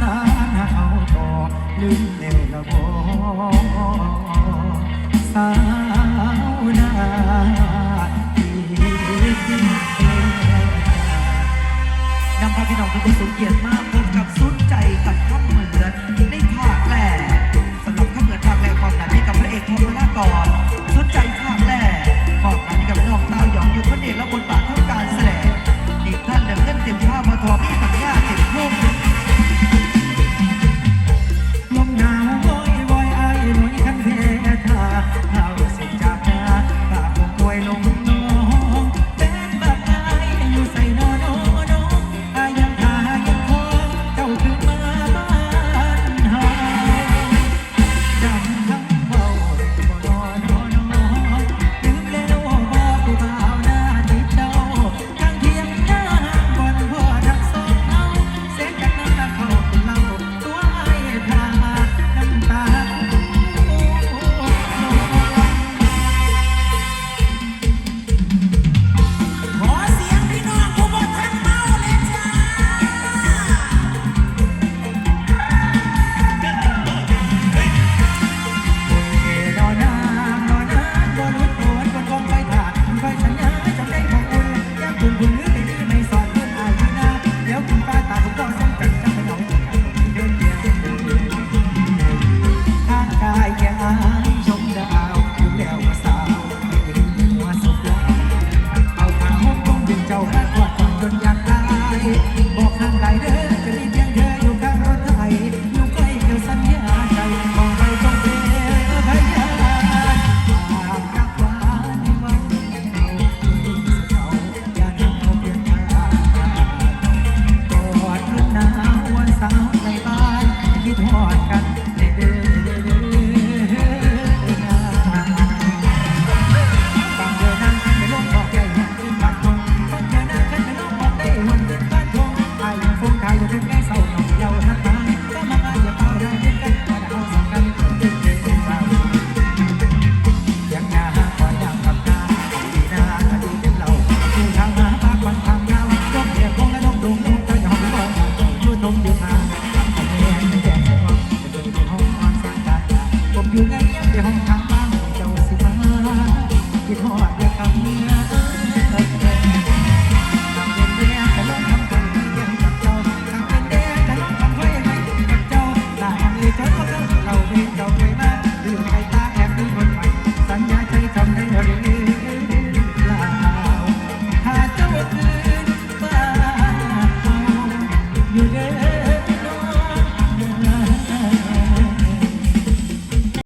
สาหาเอาต่อลืมแล้วละบ่สาวนานำพัาพี่น้องทุกคนสมเกียรติมากพบกับสุดใจกับข้อมเหมือใน you.